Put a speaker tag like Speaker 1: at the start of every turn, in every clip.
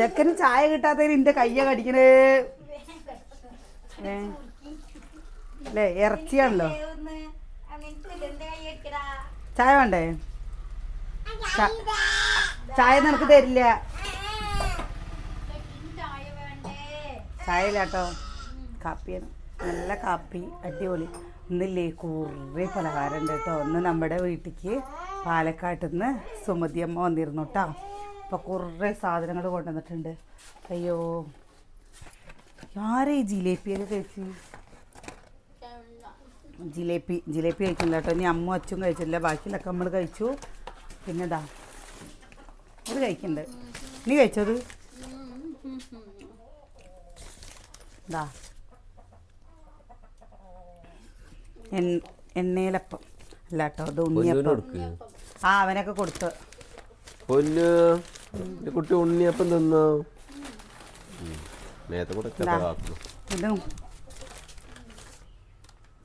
Speaker 1: ചെക്കന് ചായ കിട്ടാത്തതിന് എന്റെ കയ്യ കടിക്കണേ. അല്ലേ ഇറച്ചിയാണല്ലോ. ചായ വേണ്ടേ? ചായ നിനക്ക് തരില്ല. ചായ ഇല്ല കേട്ടോ കാപ്പിയാണ് നല്ല കാപ്പി അടിപൊളി. ഇന്നില്ലേ കുറേ പലഹാരം ഉണ്ട് കേട്ടോ. ഒന്ന് നമ്മുടെ വീട്ടിലേക്ക് പാലക്കാട്ടിൽ നിന്ന് സുമതി അമ്മ വന്നിരുന്നു കേട്ടോ. അപ്പോൾ കുറേ സാധനങ്ങൾ കൊണ്ടുവന്നിട്ടുണ്ട്. അയ്യോ. ആരെ ഈ ജിലേബിയൊക്കെ കഴിച്ച്? ജിലേബി ജിലേബി കഴിക്കുന്നില്ല കേട്ടോ. ഇനി അമ്മ അച്ഛനും കഴിച്ചില്ല ബാക്കിയുള്ളൊക്കെ നമ്മൾ കഴിച്ചു. പിന്നെ ഇതാ ഇത് കഴിക്കുന്നുണ്ട്. നീ കഴിച്ചത്? ഇതാ എണ്ണയിലപ്പം. അല്ല കേട്ടോ അത് ഉണ്ണിയപ്പം. ആ അവനൊക്കെ കൊടുത്ത്.
Speaker 2: പൊന്നു. കുട്ടി ഉണ്ണിയപ്പം തിന്നോ? നേരത്തെ കൂടെ
Speaker 1: ഇതും.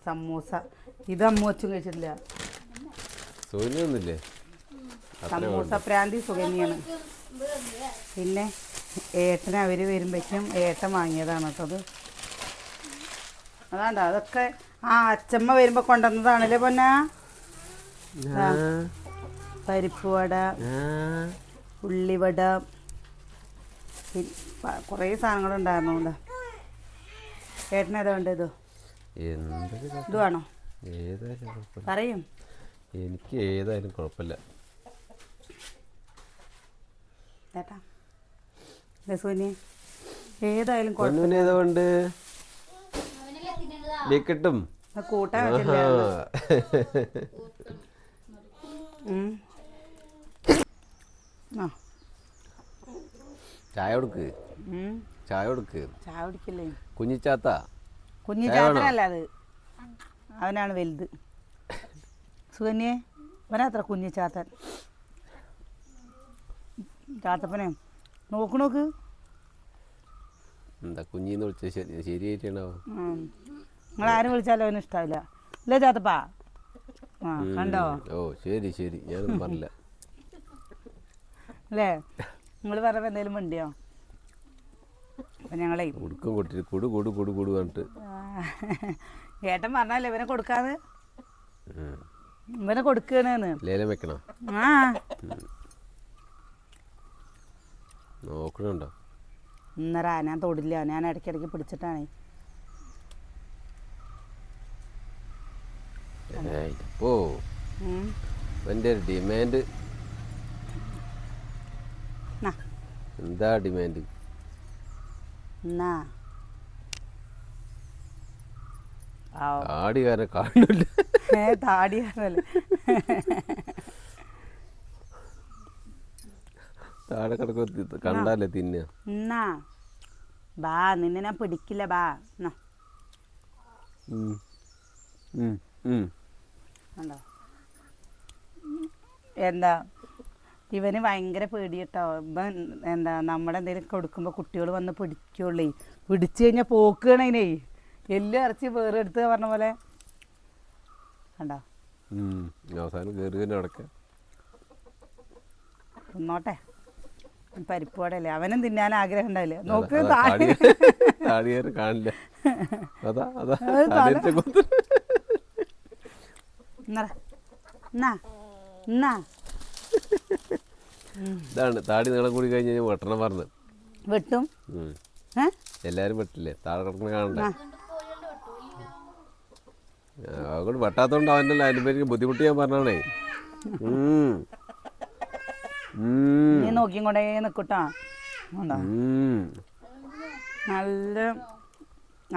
Speaker 1: സമൂസ. ഇത് അമ്മ അച്ഛൻ കഴിച്ചിട്ടില്ല.
Speaker 2: സോനിയൊന്നുമില്ലേ
Speaker 1: സമൂസ പ്രാന്തി സുഗന്യാണ്. പിന്നെ ഏട്ടന് അവർ വരുമ്പോഴേക്കും ഏട്ടൻ വാങ്ങിയതാണ് കേട്ടോ അത്. അതാണ്ട അതൊക്കെ ആ അച്ചമ്മ വരുമ്പോൾ കൊണ്ടുവന്നതാണല്ലേ പൊന്നാ? പരിപ്പ് വട. ഉള്ളിവട. കുറേ സാധനങ്ങളുണ്ടായിരുന്നു ഇവിടെ ഏട്ടന് ഏതാ വേണ്ടത്? ഇതോ
Speaker 2: എന്തൊക്കെ
Speaker 1: ഇത് വേണോ? പറയും.
Speaker 2: എനിക്ക് ഏതായാലും കുഴപ്പമില്ല.
Speaker 1: ഏതായാലും
Speaker 2: കുഴപ്പമില്ല. കിട്ടും.
Speaker 1: കൂട്ടാൻ. ആ.
Speaker 2: ചായ കൊടുക്ക്. ചായ കൊടുക്ക്.
Speaker 1: ചായ കുടിക്കില്ലേ?
Speaker 2: കുഞ്ഞിച്ചാത്ത.
Speaker 1: കുഞ്ഞു
Speaker 2: ചായ വേണോ?
Speaker 1: ചാത്തനല്ല അത്. അവനാണ് വലുത്. സുകന്യെ അവനാത്ര കുഞ്ഞു ചാത്തൻ. ചാത്തപ്പനെ നോക്ക് നോക്ക്.
Speaker 2: എന്താ കുഞ്ഞിന്ന് വിളിച്ചത് ശരി ശരിയായിട്ടാണോ?
Speaker 1: നിങ്ങൾ ആരും വിളിച്ചാലും അവന് ഇഷ്ടാവില്ല. ഇല്ലേ ചാത്തപ്പാ? ആ കണ്ടോ?
Speaker 2: ഓ ശരി ശരി. ഞാനൊന്നും പറഞ്ഞില്ല.
Speaker 1: അല്ലേ? നിങ്ങൾ പറഞ്ഞപ്പോൾ എന്തെങ്കിലും വണ്ടിയോ അപ്പം ഞങ്ങളെ
Speaker 2: കൊടുക്കും കൊട്ടിട്ട് കൊടു കൊടു കൊടു കുടു പറഞ്ഞിട്ട്.
Speaker 1: ഏട്ടൻ പറഞ്ഞല്ലേ ഇവനെ കൊടുക്കാന്ന്?
Speaker 2: ഉം.
Speaker 1: ഇവനെ കൊടുക്കണെന്ന്
Speaker 2: ലേലം വെക്കണം?
Speaker 1: ആ.
Speaker 2: നോക്കണുണ്ടോ?
Speaker 1: ഇന്നറാ ഞാൻ തൊടില്ല. ഞാൻ ഇടയ്ക്കിടയ്ക്ക് പിടിച്ചിട്ടാണ്.
Speaker 2: ഇപ്പോ. എന്റെ ഡിമാൻഡ് എന്താ ഡിമാൻഡ്? കാണുന്നില്ല
Speaker 1: ഏ താടിയാണല്ലേ
Speaker 2: താഴെ കിടക്കും കണ്ടാലേ തിന്ന.
Speaker 1: എന്നാ ബാ നിന്നെ ഞാൻ പിടിക്കില്ല ബാ. എന്നാ എന്താ? ഇവന് ഭയങ്കര പേടി കേട്ടോ ഇവൻ എന്താ നമ്മുടെ എന്തെങ്കിലും കൊടുക്കുമ്പോൾ കുട്ടികൾ വന്ന് പിടിക്കുള്ളേ. പിടിച്ചു കഴിഞ്ഞാൽ പോക്കുകയാണേ എല്ലാം ഇറച്ചി വേറെ എടുത്ത് പറഞ്ഞ പോലെ. കണ്ടോ?
Speaker 2: ഉം. അവസാനം കയറി തന്നെ അടക്കാം
Speaker 1: തിന്നോട്ടെ പരിപ്പ് വടയല്ലേ? അവനും തിന്നാൻ ആഗ്രഹം ഉണ്ടായില്ലേ നോക്ക്
Speaker 2: കാണില്ല. അതാ
Speaker 1: എന്നാ എന്നാ
Speaker 2: ഇതാണ് താടി നീളം കൂടി കഴിഞ്ഞ് കഴിഞ്ഞാൽ വെട്ടണം പറഞ്ഞ്.
Speaker 1: വെട്ടും?
Speaker 2: എല്ലാരും വെട്ടില്ലേ? താഴെ കിടക്കുന്ന കാണണ്ടേ? അതുകൊണ്ട് വെട്ടാത്തോണ്ട് അവന്റെ അതിന്റെ പേര് ബുദ്ധിമുട്ട് ഞാൻ പറഞ്ഞാണേ.
Speaker 1: നീ നോക്കിയും കൊണ്ടേ നിൽക്കൂട്ടാ. നല്ല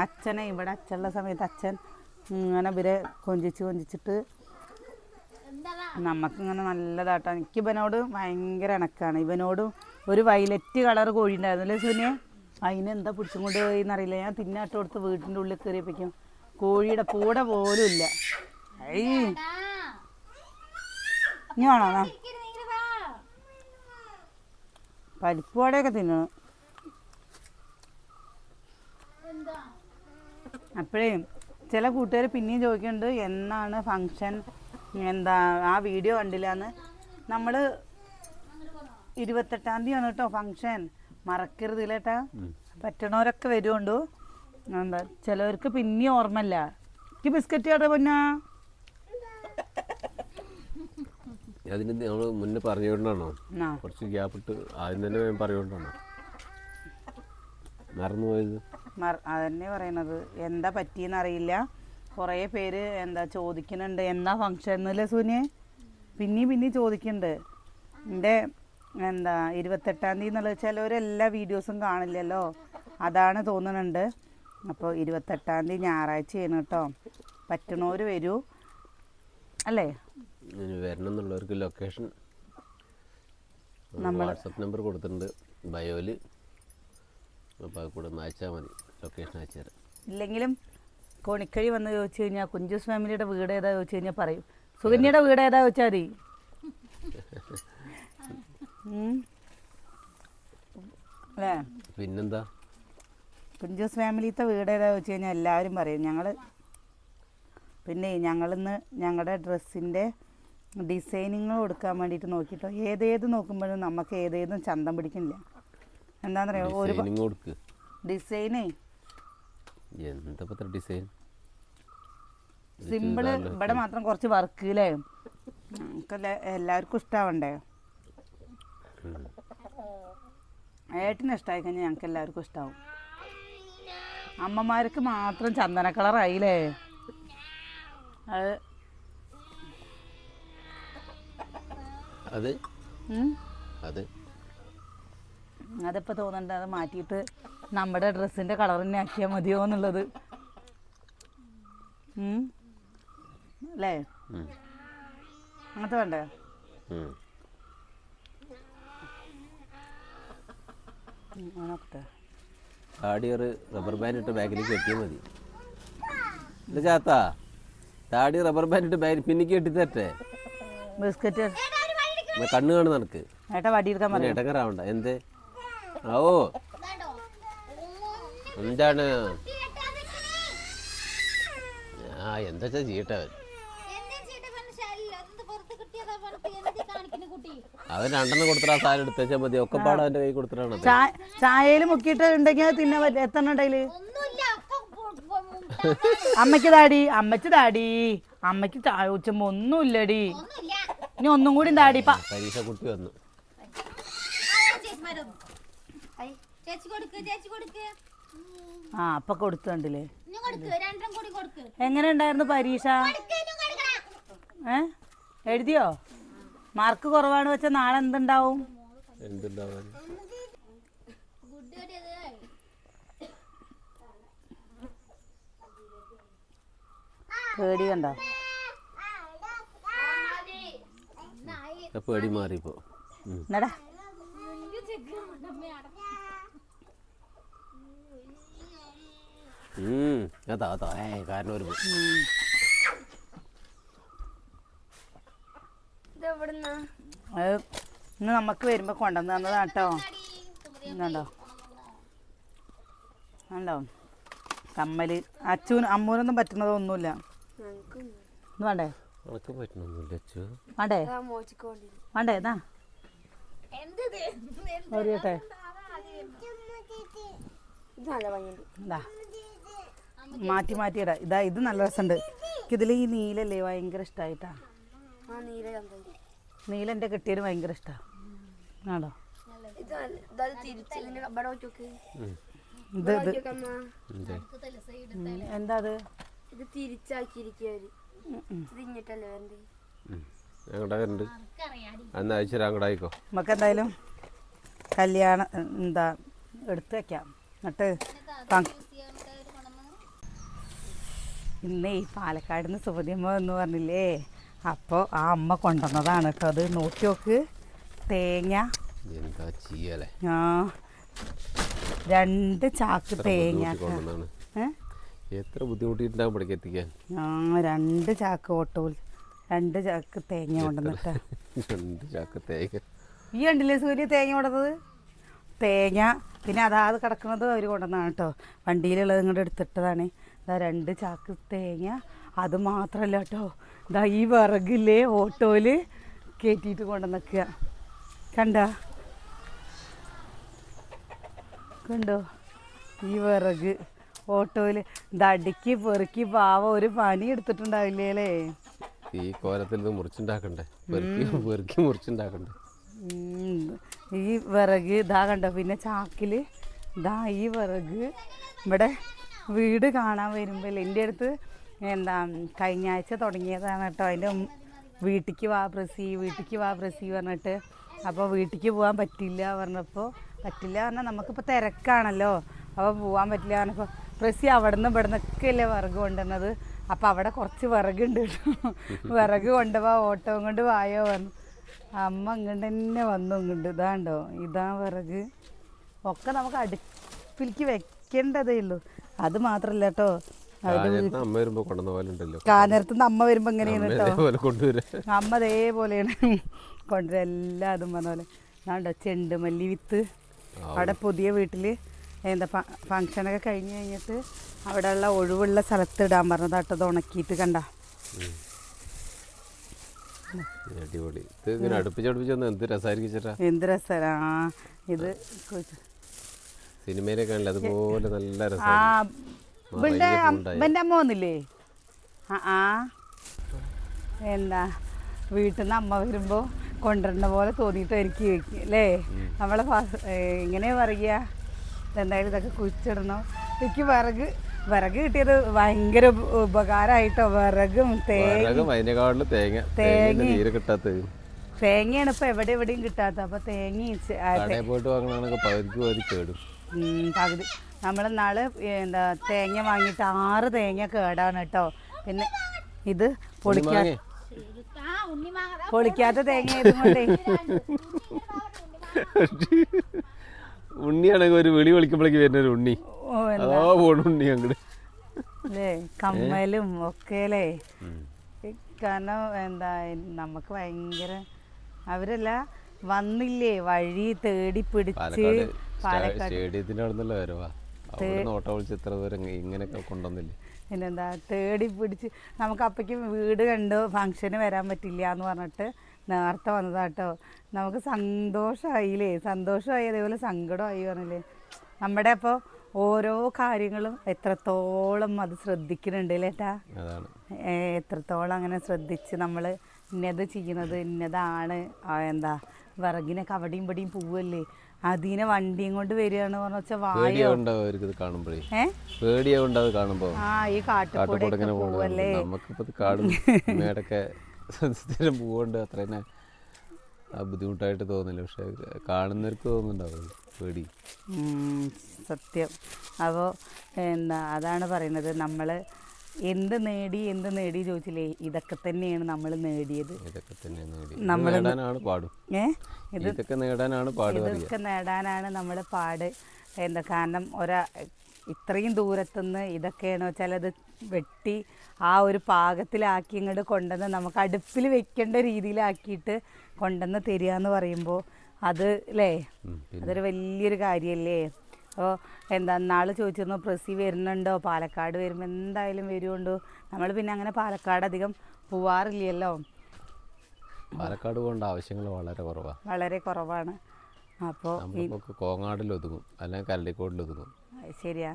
Speaker 1: അച്ഛനെ ഇവിടെ അച്ഛനുള്ള സമയത്ത് അച്ഛൻ ഇങ്ങനെ ഇവരെ കൊഞ്ചിച്ച് കൊഞ്ചിച്ചിട്ട് നമുക്കിങ്ങനെ നല്ലതാട്ടോ. എനിക്ക് ഇവനോട് ഭയങ്കര ഇണക്കാണ്. ഇവനോട് ഒരു വയലറ്റ് കളർ കോഴി ഉണ്ടായിരുന്നല്ലേ സുനിയ? അതിനെന്താ പിടിച്ചും കൊണ്ട് പോയി എന്നറിയില്ല ഞാൻ തിന്നാട്ട് കൊടുത്ത് വീട്ടിന്റെ ഉള്ളിൽ കയറിയപ്പോഴേക്കും കോഴിയുടെ പൂട പോലും ഇല്ല. ഐ. ഇനി വേണോ എന്നാ? പരിപ്പ് വടയൊക്കെ തിന്നണം അപ്പോഴേ ചില കൂട്ടുകാർ പിന്നെയും ചോദിക്കുന്നുണ്ട് എന്നാണ് ഫങ്ഷൻ എന്താ ആ വീഡിയോ കണ്ടില്ല എന്ന് നമ്മൾ ഇരുപത്തെട്ടാം തീയതിയാണ് കേട്ടോ ഫങ്ഷൻ മറക്കരുത് ഇല്ലേട്ടാ പറ്റണവരൊക്കെ വരുമുണ്ടു എന്താ ചിലവർക്ക് പിന്നെ ഓർമ്മല്ല. എനിക്ക് ബിസ്ക്കറ്റ് കേട്ടോ പൊന്നാ?
Speaker 2: അതിന് നമ്മൾ മുന്നേ പറഞ്ഞുകൊണ്ടാണോ കുറച്ച് ഗ്യാപ്പ് ഇട്ട് ആദ്യം തന്നെ ഞാൻ പറഞ്ഞുകൊണ്ടാണോ മറന്നുപോയത്.
Speaker 1: മറ- അതന്നെ പറയണത്. എന്താ പറ്റിയെന്ന് അറിയില്ല കുറേ പേര് എന്താ ചോദിക്കുന്നുണ്ട് എന്നാ ഫങ്ഷൻ എന്നല്ലേ സൂന്യെ? പിന്നെയും പിന്നെയും ചോദിക്കുന്നുണ്ട്. എന്റെ എന്താ ഇരുപത്തെട്ടാം തീയതി എന്നുള്ളത് ചിലവരെല്ലാ വീഡിയോസും കാണില്ലല്ലോ. അതാണ് തോന്നുന്നുണ്ട്. അപ്പോൾ ഇരുപത്തെട്ടാം തീയതി ഞായറാഴ്ചയാണ് കേട്ടോ. പറ്റണവർ വരൂ. അല്ലേ?
Speaker 2: വരണം എന്നുള്ളവർക്ക് ലൊക്കേഷൻ വാട്സപ്പ് നമ്പർ കൊടുത്തിട്ടുണ്ട്. ബയോയിൽ അപ്പോൾ അത് കൂടെ ഒന്ന് അയച്ചാൽ മതി. ലൊക്കേഷൻ അയച്ചു തരാം.
Speaker 1: ഇല്ലെങ്കിലും കോണിക്കഴി വന്ന് ചോദിച്ചു കഴിഞ്ഞാൽ കുഞ്ചു ഫാമിലിയുടെ വീട് ഏതാ ചോദിച്ചു കഴിഞ്ഞാൽ പറയും. സുകന്യയുടെ വീട് ഏതാ ചോദിച്ചാൽ മതി. അല്ലേ?
Speaker 2: പിന്നെന്താ?
Speaker 1: കുഞ്ചൂസ് ഫാമിലിത്തെ വീട് ഏതാ ചോദിച്ചു കഴിഞ്ഞാൽ എല്ലാവരും പറയും. ഞങ്ങൾ പിന്നെ ഞങ്ങളിന്ന് ഞങ്ങളുടെ ഡ്രസ്സിന്റെ ഡിസൈനിങ് കൊടുക്കാൻ വേണ്ടിയിട്ട് നോക്കിയിട്ടോ ഏതേത് നോക്കുമ്പോഴും നമുക്ക് ഏതേതും ചന്തം പിടിക്കുന്നില്ല എന്താണെന്നറിയാം ഒരു ഡിസൈനേ
Speaker 2: ഡിസൈൻ
Speaker 1: സിമ്പിൾ ഇവിടെ മാത്രം കുറച്ച് വർക്ക് അല്ലേ എല്ലാവർക്കും ഇഷ്ടാവണ്ടേ? ഏട്ടന് ഇഷ്ടമായി കഴിഞ്ഞാൽ ഞങ്ങൾക്ക് എല്ലാവർക്കും ഇഷ്ടാവും. അമ്മമാർക്ക് മാത്രം ചന്ദന കളറായില്ലേ അത്
Speaker 2: അത്?
Speaker 1: ഉം,
Speaker 2: അത്?
Speaker 1: അതിപ്പോൾ തോന്നുന്നുണ്ട് അത് മാറ്റിയിട്ട് നമ്മുടെ ഡ്രസ്സിന്റെ കളർ തന്നെ ആക്കിയാൽ മതിയോ എന്നുള്ളത്. അല്ലേ. അങ്ങനത്തെ വേണ്ടേ?
Speaker 2: ഉം.
Speaker 1: ഉം, അങ്ങനൊക്കെ
Speaker 2: താടി ഒരു റബ്ബർ ബാൻഡ് ഇട്ട് ബാഗിലേക്ക് കെട്ടിയാൽ മതി. ഇല്ല ചാത്താ താടി റബ്ബർ ബാൻഡ് ഇട്ട് ബാഗ് പിന്നിക്ക് കെട്ടി തരട്ടെ
Speaker 1: ബിസ്ക്കറ്റ്
Speaker 2: കണ്ണ് കാണും നിനക്ക്.
Speaker 1: ഏട്ടാ വടി എടുക്കാൻ
Speaker 2: പിന്നെ
Speaker 1: പറയാം.
Speaker 2: എന്തേ? ഓ എന്താണ്? ആ എന്താ ചീട്ടവൻ അവൻ? രണ്ടെന്ന് രണ്ടെണ്ണം കൊടുത്തിട്ട് ആ സാധനം എടുത്തേച്ചാൽ മതി. ഒക്കെ പാടം അവന്റെ കൈ കൊടുത്തിട്ടാണ്
Speaker 1: ചായ ചായയിൽ മുക്കിയിട്ട് ഉണ്ടെങ്കിൽ തിന്നാൻ പറ്റും എത്ര അമ്മയ്ക്ക് താടി അമ്മയ്ക്ക് താടി. അമ്മയ്ക്ക് ചായ കുച്ചുമ്പോ ഒന്നുമില്ലടി. ഇനി ഒന്നും കൂടി താടി പ
Speaker 2: പരീക്ഷ കുട്ടി വന്നു.
Speaker 3: ചേച്ചി കൊടുക്ക് ചേച്ചി കൊടുക്ക്.
Speaker 1: ആ അപ്പൊ കൊടുത്തുണ്ടല്ലേ എങ്ങനെ ഉണ്ടായിരുന്നു പരീക്ഷ. ഏ? എഴുതിയോ? മാർക്ക് കുറവാണ് വെച്ചാൽ നാളെ എന്തുണ്ടാവും. പേടി കണ്ടോ?
Speaker 2: പേടി മാറിപ്പോ.
Speaker 1: എന്നടാ?
Speaker 2: അതാ അതാ ഏ കാരണം ഒരു.
Speaker 1: അത് ഇന്ന് നമുക്ക് വരുമ്പോ കൊണ്ടുവന്ന് തന്നതാട്ടോ കേട്ടോ കണ്ടോ കണ്ടോ കമ്മൽ. അച്ഛനും അമ്മൂനൊന്നും പറ്റുന്നതൊന്നുമില്ല വേണ്ടേ? വേണ്ടേ? വേണ്ടേ
Speaker 3: ഇതാ?
Speaker 1: അറിയട്ടെ ഇതാ. മാറ്റി മാറ്റി ഇടാം ഇതാ ഇത് നല്ല രസമുണ്ട്. ഇതിൽ ഈ നീലല്ലേ ഭയങ്കര ഇഷ്ടമായിട്ടാ നീല എന്റെ കിട്ടിയത് ഭയങ്കര ഇഷ്ടമാണ് ആണോ?
Speaker 2: ഉം.
Speaker 1: ഇത് ഇത്.
Speaker 2: എന്തേ?
Speaker 1: അത്?
Speaker 4: ഇത്
Speaker 2: അങ്ങോട്ടായിക്കോ
Speaker 1: നമുക്ക് എന്തായാലും കല്യാണം എന്താ എടുത്തു വെക്കാം. എന്നിട്ട് ഇന്നേ പാലക്കാട് നിന്ന് സുഭദ്യമ്മ എന്ന് പറഞ്ഞില്ലേ? അപ്പോൾ ആ അമ്മ കൊണ്ടുവന്നതാണ് കേട്ടോ അത് നോക്കി നോക്ക്. തേങ്ങ. ആ. രണ്ട് ചാക്ക് തേങ്ങ.
Speaker 2: എത്ര ബുദ്ധിമുട്ടിയിട്ടുണ്ടാവും ഇവിടേക്ക് എത്തിക്കാൻ?
Speaker 1: ആ രണ്ട് ചാക്ക് ഓട്ടോയിൽ രണ്ട് ചാക്ക് തേങ്ങ കൊണ്ടുവന്നിട്ട്.
Speaker 2: രണ്ട് ചാക്ക് തേങ്ങ?
Speaker 1: ഈ കണ്ടില്ലേ സൂര്യ തേങ്ങ കൊണ്ടത് തേങ്ങ. പിന്നെ അതാത് കിടക്കുന്നത് അവർ കൊണ്ടുവന്നാണ് കേട്ടോ വണ്ടിയിലുള്ളത് ഇങ്ങോട്ട് എടുത്തിട്ടതാണ്. രണ്ട് ചാക്ക് തേങ്ങ. അത് മാത്രമല്ല കേട്ടോ ഇതാ ഈ വിറകില്ലേ ഓട്ടോയിൽ കയറ്റിയിട്ട് നിൽക്കുക കണ്ട? കണ്ടോ? ഈ വിറക് ഓട്ടോയിൽ. ദടിക്ക് പെറുക്കി പാവ ഒരു പണി എടുത്തിട്ടുണ്ടാവില്ലേ
Speaker 2: ഈ കോലത്തിൽ ഇത് മുറിച്ചുണ്ടാക്കണ്ടേ? പെറുക്കി പെറുക്കി മുറിച്ചുണ്ടാക്കണ്ടേ?
Speaker 1: ഈ വിറക് ഇതാ കണ്ടോ? പിന്നെ ചാക്കിൽ ഇതാ ഈ വിറക്. ഇവിടെ വീട് കാണാൻ വരുമ്പോൾ എന്റെ അടുത്ത് എന്താ കഴിഞ്ഞ ആഴ്ച തുടങ്ങിയതാണ് കേട്ടോ. അതിന്റെ വീട്ടിക്ക് വാ പ്രസി വീട്ടിക്ക് വാ പ്രസി പറഞ്ഞിട്ട് അപ്പോൾ വീട്ടിക്ക് പോകാൻ പറ്റില്ല പറഞ്ഞപ്പോൾ പറ്റില്ല പറഞ്ഞാൽ നമുക്കിപ്പോൾ തിരക്കാണല്ലോ. അപ്പോൾ പോകാൻ പറ്റില്ല പറഞ്ഞപ്പോൾ പ്രസി അവിടെ നിന്ന് ഇവിടെ നിന്നൊക്കെ അല്ലേ വിറക് കൊണ്ടുവന്നത്? അപ്പോൾ അവിടെ കുറച്ച് വിറകുണ്ട് വിറക് കൊണ്ടുപോവാ ഓട്ടോ കൊണ്ട് വായോ പറഞ്ഞു. അമ്മ ഇങ്ങോട്ട് തന്നെ വന്നു ഇങ്ങോട്ട്. ഇതാണ്ടോ ഇതാ വിറക്. ഒക്കെ നമുക്ക് അടുപ്പിലേക്ക് വെക്കേണ്ടതേ ഉള്ളൂ. അത് മാത്രല്ല കേട്ടോ
Speaker 2: അമ്മ വരുമ്പോ കൊണ്ടുവന്ന പോലെ ഉണ്ടല്ലോ.
Speaker 1: കാനരത്തുനിന്ന് അമ്മ വരുമ്പോൾ എങ്ങനെയാണ് കേട്ടോ. അമ്മ അതേപോലെയാണ് കൊണ്ടുവരാ. എല്ലാം അതും പറഞ്ഞ പോലെ. നാണ്ട ചെണ്ടുമല്ലി വിത്ത്. അവിടെ പുതിയ വീട്ടിൽ എന്താ ഫങ്ഷനൊക്കെ കഴിഞ്ഞ് കഴിഞ്ഞിട്ട് അവിടെയുള്ള ഒഴിവുള്ള സ്ഥലത്ത് ഇടാൻ പറഞ്ഞതാട്ടോ അട്ടത് ഉണക്കിയിട്ട് കണ്ട.
Speaker 2: അടിപൊളി. ഇത് ഇങ്ങനെ അടുപ്പിച്ചടുപ്പിച്ചൊന്ന് എന്ത് രസമായിരിക്കും
Speaker 1: എന്ത് രസമാണ് ഇത് കൊ-
Speaker 2: കാണില്ല അതുപോലെ നല്ല
Speaker 1: ആ
Speaker 2: രസമായിരിക്കും
Speaker 1: ഇവന്റെ
Speaker 2: നിറയെ
Speaker 1: അം-
Speaker 2: പൂണ്ടായി.
Speaker 1: ഇവന്റെ അമ്മ വന്നില്ലേ? ആ ആ. എന്താ? വീട്ടിൽ നിന്ന് അമ്മ വരുമ്പോൾ കൊണ്ടുവരുന്ന പോലെ തോന്നിയിട്ട് എനിക്ക് കേൾക്കും അല്ലേ? നമ്മളെ ഇങ്ങനെ പറയുക? എന്തായാലും ഇതൊക്കെ കുഴിച്ചിടണോ. എനിക്ക് വിറക് വിറക് കിട്ടിയത് ഭയങ്കര ഉപകാരമായിട്ടോ? വിറകും തേങ്ങ.
Speaker 2: തേങ്ങ തേങ്ങ.
Speaker 1: തേങ്ങയാണ് ഇപ്പൊ എവിടെ എവിടെയും കിട്ടാത്ത അപ്പൊ തേങ്ങ ആ,
Speaker 2: പോയിട്ട് വാങ്ങണമെങ്കിൽ പകുതിക്ക് പകുതി കേടും.
Speaker 1: പകുതി. നമ്മൾ നാൾ എന്താ തേങ്ങ വാങ്ങിയിട്ട് ആറ് തേങ്ങ കേടാണ് കേട്ടോ. പിന്നെ ഇത് പൊളിക്കാ പൊളിക്കാത്ത തേങ്ങ ആയതുകൊണ്ടേ
Speaker 2: ഉണ്ണിയാണെങ്കിൽ ഒരു വിളി വിളിക്കുമ്പോഴേക്ക് വരുന്ന ഒരു ഉണ്ണി.
Speaker 1: ഓ,
Speaker 2: അതാ പോണു ഉണ്ണി അങ്ങോട്ട്
Speaker 1: അല്ലേ? കമ്മലും ഒക്കെ അല്ലേ കാരണം എന്താ നമുക്ക് ഭയങ്കര അവരല്ല വന്നില്ലേ വഴി തേടി പിടിച്ച്
Speaker 2: സ്റ്റേഡിയത്തിന്റെ അവിടെ നിന്നുള്ള വരവാ ഓട്ടോ നോട്ട വിളിച്ച് ഇത്ര ദൂരം ഇങ്ങനെയൊക്കെ കൊണ്ടുവന്നില്ലേ?
Speaker 1: പിന്നെന്താ തേടി പിടിച്ച് നമുക്ക് അപ്പയ്ക്ക് വീട് കണ്ട് ഫങ്ഷന് വരാൻ പറ്റില്ല എന്ന് പറഞ്ഞിട്ട് നേരത്തെ വന്നതാട്ടോ. നമുക്ക് സന്തോഷമായില്ലേ സന്തോഷമായി അതേപോലെ സങ്കടമായി പറഞ്ഞില്ലേ? നമ്മുടെ അപ്പോൾ ഓരോ കാര്യങ്ങളും എത്രത്തോളം അത് ശ്രദ്ധിക്കുന്നുണ്ട് അല്ലേ ഏട്ടാ?
Speaker 2: അതാണ്.
Speaker 1: ഏ, എത്രത്തോളം അങ്ങനെ ശ്രദ്ധിച്ച് നമ്മൾ ഇന്നത് ചെയ്യുന്നത് ഇന്നതാണ് എന്താ വിറകിനൊക്കെ അവിടെയും ഇവിടെയും പോവല്ലേ? അതിനെ വണ്ടിയും കൊണ്ട് വരികയാണ് പറഞ്ഞ വെച്ചാൽ വായോ?
Speaker 2: കാണുമ്പോഴേ. കാണുമ്പോ.
Speaker 1: ആ ഈ
Speaker 2: കാട്ടുകൂടെ
Speaker 1: കാട്ടുകൂടെ
Speaker 2: ഇങ്ങനെ
Speaker 1: പോവല്ലേ?
Speaker 2: പോകുന്നത് നമുക്കിപ്പോ ഇത് കാടും മേടൊക്കെ സ്ഥിരം പോവുകൊണ്ട് അത്ര തന്നെ ബുദ്ധിമുട്ടായിട്ട് തോന്നില്ല. പക്ഷെ കാണുന്നവർക്ക് തോന്നുന്നുണ്ടാവും പേടി.
Speaker 1: സത്യം. അപ്പോൾ എന്താ അതാണ് പറയുന്നത്. നമ്മൾ എന്ത് നേടി എന്ത് നേടി ചോദിച്ചില്ലേ? ഇതൊക്കെ തന്നെയാണ് നമ്മൾ നേടിയത്.
Speaker 2: ഇതൊക്കെ തന്നെ നേടി. നമ്മൾ നേടാനാണ് പാടും.
Speaker 1: ഏ?
Speaker 2: ഇതൊക്കെ നേടാനാണ് പാട്
Speaker 1: ഇതൊക്കെ നേടാനാണ് നമ്മൾ പാട്. എന്താ കാരണം ഒരാ ഇത്രയും ദൂരത്തുനിന്ന് ഇതൊക്കെയാണ് വെച്ചാൽ അത് വെട്ടി ആ ഒരു പാകത്തിലാക്കി ഇങ്ങോട്ട് കൊണ്ടുവന്ന് നമുക്ക് അടുപ്പിൽ വെക്കേണ്ട രീതിയിലാക്കിയിട്ട് കൊണ്ടുവന്ന് തരിക എന്ന് പറയുമ്പോൾ അത് അല്ലേ അതൊരു വലിയൊരു കാര്യമല്ലേ? അപ്പോൾ എന്താ നാൾ ചോദിച്ചിരുന്നു പ്രസി വരുന്നുണ്ടോ? പാലക്കാട് വരുമ്പോൾ എന്തായാലും വരുമുണ്ടോ നമ്മൾ പിന്നെ അങ്ങനെ പാലക്കാട് അധികം പോവാറില്ലല്ലോ.
Speaker 2: പാലക്കാട് പോകേണ്ട ആവശ്യങ്ങൾ വളരെ കുറവാണ്
Speaker 1: വളരെ കുറവാണ്. അപ്പോൾ
Speaker 2: നമുക്ക് കോങ്ങാടിൽ ഒതുങ്ങും. അല്ലെങ്കിൽ കരടിക്കോടിൽ ഒതുങ്ങും.
Speaker 1: ശരിയാ.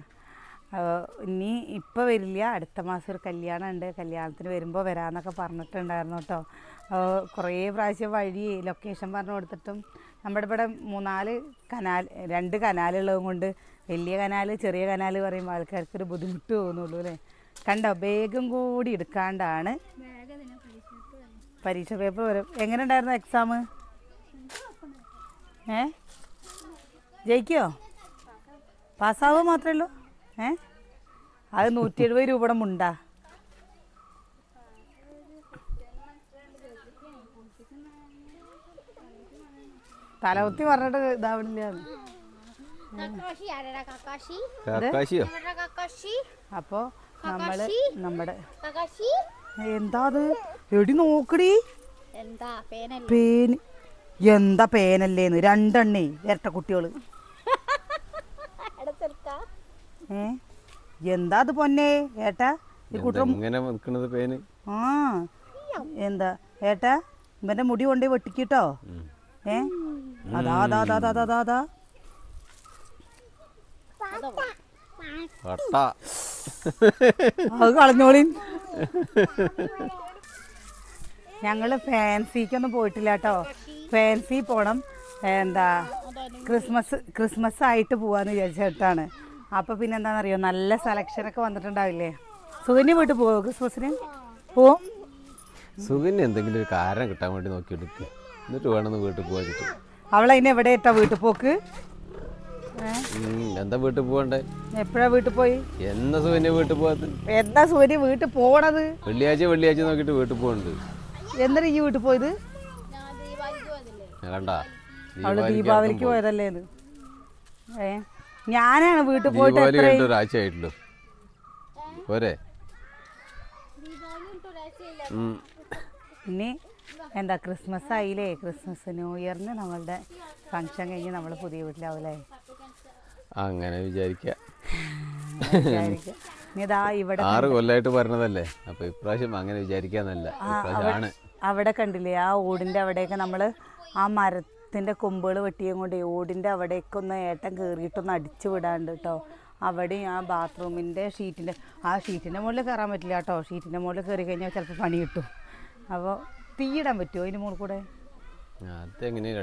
Speaker 1: ഇനി ഇപ്പോൾ വരില്ല. അടുത്ത മാസം ഒരു കല്യാണം ഉണ്ട് കല്യാണത്തിന് വരുമ്പോൾ വരാമെന്നൊക്കെ പറഞ്ഞിട്ടുണ്ടായിരുന്നു കേട്ടോ. കുറേ പ്രാവശ്യം വഴി ലൊക്കേഷൻ പറഞ്ഞു കൊടുത്തിട്ടും നമ്മുടെ ഇവിടെ മൂന്നാൽ കനാൽ രണ്ട് കനാലുള്ളതും കൊണ്ട് വലിയ കനാല് ചെറിയ കനാൽ പറയുമ്പോൾ ആൾക്കാർക്ക് ഒരു ബുദ്ധിമുട്ട് തോന്നുള്ളൂ അല്ലേ? കണ്ടോ വേഗം കൂടി എടുക്കാണ്ടാണ് പരീക്ഷ പേപ്പർ വരും. എങ്ങനെ ഉണ്ടായിരുന്നു എക്സാം ഏ? ജയിക്കോ? പാസ്സാവുക മാത്രമേ ഉള്ളൂ? ഏ? അത് നൂറ്റി എഴുപത് രൂപയുടെ മുണ്ടാ. തലകുത്തി പറഞ്ഞിട്ട് ഇതാവണില്ല.
Speaker 3: നമ്മൾ
Speaker 2: കാക്കാശിയോ?
Speaker 1: അപ്പോൾ നമ്മൾ നമ്മുടെ എന്താ അത് എടി നോക്കടി.
Speaker 3: എന്താ പേനല്ല?
Speaker 1: പേൻ എന്താ പേനല്ലേന്ന്? രണ്ടെണ്ണേ ഇരട്ട കുട്ടികൾ. ഏ? എന്താ അത് പൊന്നെ? ഏട്ടാ ഈ കുട്ടം
Speaker 2: പേന്?
Speaker 1: ആ. എന്താ? ഏട്ടാ ഇവന്റെ മുടി കൊണ്ടേ വെട്ടിക്കിട്ടോ. ഏ അതാ അതാ അതാ അതാ അതാ ഞങ്ങൾ ഫാൻസിക്കൊന്നും പോയിട്ടില്ല കേട്ടോ. ഫാൻസി പോണം. എന്താ ക്രിസ്മസ് ക്രിസ്മസ് ആയിട്ട് പോവാന്ന് വിചാരിച്ചിട്ടാണ്. അപ്പൊ പിന്നെ എന്താണെന്നറിയോ നല്ല സെലക്ഷൻ ഒക്കെ വന്നിട്ടുണ്ടാവില്ലേ? സുഖന്യ വീട്ടിൽ പോവോ ക്രിസ്മസിന് പോവും.
Speaker 2: സുഖന്യ എന്തെങ്കിലും ഒരു കാരണം കിട്ടാൻ വേണ്ടി നോക്കി. നോക്കിയെടുക്കുക എന്നിട്ട് വേണമെന്ന് വീട്ടിൽ പോകാൻ കിട്ടും
Speaker 1: ഇനി എവിടെ ഇട്ടാ വീട്ടിൽ പോക്ക്?
Speaker 2: എന്താ വീട്ടിൽ പോകണ്ടേ
Speaker 1: എപ്പോഴാ വീട്ടിൽ പോയി?
Speaker 2: എന്നാ സൂര്യ വീട്ടിൽ പോകാത്ത
Speaker 1: എന്താ സൂര്യ വീട്ടിൽ പോണത്?
Speaker 2: വെള്ളിയാഴ്ച വെള്ളിയാഴ്ച നോക്കിട്ട് വീട്ടിൽ പോകുന്നുണ്ട്
Speaker 1: എന്നിട്ട് ഈ വീട്ടിൽ പോയത്?
Speaker 2: കണ്ട.
Speaker 1: അവൾ ദീപാവലിക്ക് പോയതല്ലേ ഇത്? ഏ? ഞാനാണ് വീട്ടിൽ പോയിട്ട്
Speaker 2: ഒരാഴ്ച ആയിട്ടുള്ളൂ പോരെ.
Speaker 1: ഇനി എന്താ ക്രിസ്മസ് ആയില്ലേ? ക്രിസ്മസ് ന്യൂ ഇയറിന് നമ്മളുടെ ഫങ്ഷൻ കഴിഞ്ഞ് നമ്മൾ പുതിയ വീട്ടിലാവൂലേ?
Speaker 2: അങ്ങനെ വിചാരിക്ക.
Speaker 1: ഇതാ ഇവിടെ
Speaker 2: ആറ് കൊല്ലായിട്ട് പറഞ്ഞതല്ലേ? അപ്പൊ ഇപ്രാവശ്യം അങ്ങനെ വിചാരിക്കാന്നല്ല. ഇപ്രാവശ്യം ആണ്
Speaker 1: അവിടെ കണ്ടില്ലേ? ആ ഓടിന്റെ അവിടെയൊക്കെ നമ്മൾ ആ മരത്തിന്റെ കൊമ്പുകൾ വെട്ടിയും കൊണ്ട് ഓടിന്റെ അവിടേക്ക് ഒന്ന് ഏട്ടൻ കയറിയിട്ടൊന്ന് അടിച്ചു വിടാണ്ട് കേട്ടോ അവിടെ ആ ബാത്റൂമിന്റെ ഷീറ്റിന്റെ ആ ഷീറ്റിന്റെ മുകളിൽ കയറാൻ പറ്റില്ല കേട്ടോ ഷീറ്റിന്റെ മുകളിൽ കയറി കഴിഞ്ഞാൽ ചിലപ്പോൾ പണി കിട്ടും. അപ്പോൾ തീയിടാൻ പറ്റുമോ അതിന് മുകളിൽ കൂടെ?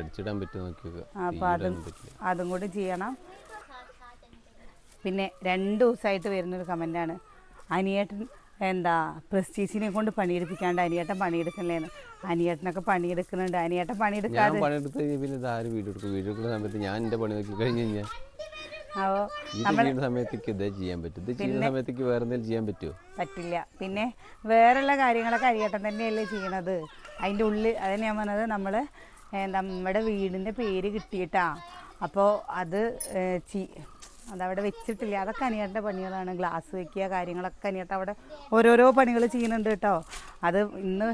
Speaker 2: അടിച്ചിടാൻ പറ്റും നോക്കിയൊക്കെ
Speaker 1: അപ്പോൾ അതും അതും കൂടി ചെയ്യണം. പിന്നെ രണ്ട് ദിവസമായിട്ട് വരുന്നൊരു കമന്റാണ് അനിയേട്ടൻ എന്താ പ്രസ്റ്റീസിനെ കൊണ്ട് പണിയെടുപ്പിക്കാണ്ട് അനിയേട്ടൻ പണിയെടുക്കണേന്ന് അനിയേട്ടനൊക്കെ പണിയെടുക്കുന്നുണ്ട്. അനിയേട്ടൻ
Speaker 2: ഞാൻ
Speaker 1: പണിയെടുക്കാതെ
Speaker 2: പണിയെടുത്ത് വീഡിയോ എടുക്കും? വീഡിയോ എടുക്കുന്ന സമയത്ത് ഞാൻ എന്റെ പണി നോക്കി കഴിഞ്ഞ് കഴിഞ്ഞാൽ ചെയ്യുന്ന സമയത്തേക്ക് ഇതേ ചെയ്യാൻ പറ്റും. ഇത് ചെയ്യുന്ന സമയത്തേക്ക് വേറെ എന്തെങ്കിലും ചെയ്യാൻ പറ്റുമോ
Speaker 1: പറ്റില്ല. പിന്നെ വേറെയുള്ള കാര്യങ്ങളൊക്കെ അരിയേട്ടൻ തന്നെയല്ലേ ചെയ്യണത്. അതിന്റെ ഉള്ളിൽ അതിന് ഞാൻ പറഞ്ഞത് നമ്മൾ നമ്മുടെ വീടിന്റെ പേര് കിട്ടിയിട്ടാ. അപ്പോൾ അത് ചീ അതവിടെ വെച്ചിട്ടില്ല. അതൊക്കെ അനിയേട്ടന്റെ പണികളാണ്. ഗ്ലാസ് വെക്കുക കാര്യങ്ങളൊക്കെ അനിയേട്ടൻ അവിടെ ഓരോരോ പണികൾ ചെയ്യുന്നുണ്ട് കേട്ടോ. അത് ഇന്ന്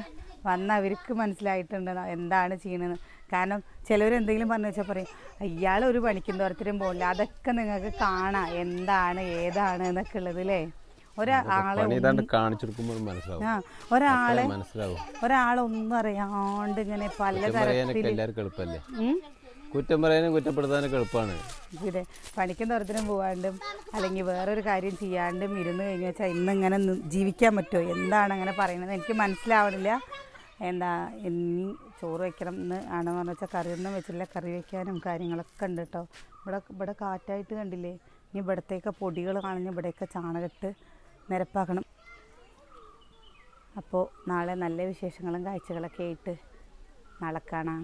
Speaker 1: വന്ന് അവർക്ക് മനസ്സിലായിട്ടുണ്ട് എന്താണ് ചെയ്യണത്. കാരണം ചിലവരെന്തെങ്കിലും പറഞ്ഞു വെച്ചാൽ പറയും ഇയാൾ ഒരു പണിക്കും തോരത്തിനും പോകില്ല അതൊക്കെ നിങ്ങൾക്ക് കാണാം. എന്താണ് ഏതാണ് എന്നൊക്കെ ഉള്ളത് അല്ലേ ഒരാളെ ആ ഒരാളെ ഒരാളൊന്നും അറിയാണ്ട് ഇങ്ങനെ പലതരത്തിൽ
Speaker 2: കുറ്റം പറയാനും കുറ്റപ്പെടുത്താനൊക്കെ എളുപ്പമാണ്
Speaker 1: ഇത് പണിക്കും തുറത്തിനും പോകാണ്ടും അല്ലെങ്കിൽ വേറൊരു കാര്യം ചെയ്യാണ്ടും ഇരുന്ന് കഴിഞ്ഞു വെച്ചാൽ ഇന്ന് ഇങ്ങനെ ജീവിക്കാൻ പറ്റുമോ എന്താണ് അങ്ങനെ പറയുന്നത്? എനിക്ക് മനസ്സിലാവണില്ല. എന്താ ഇനി ചോറ് വയ്ക്കണം എന്ന് ആണെന്ന് പറഞ്ഞു വെച്ചാൽ കറിയൊന്നും വെച്ചില്ല. കറി വയ്ക്കാനും കാര്യങ്ങളൊക്കെ ഉണ്ട് കേട്ടോ ഇവിടെ ഇവിടെ കാറ്റായിട്ട് കണ്ടില്ലേ? ഇനി ഇവിടത്തേക്ക് പൊടികൾ കളഞ്ഞ് ഇവിടെയൊക്കെ ചാണകട്ട് നിരപ്പാക്കണം. അപ്പോൾ നാളെ നല്ല വിശേഷങ്ങളും കാഴ്ചകളൊക്കെ ആയിട്ട് നാളെ കാണാം.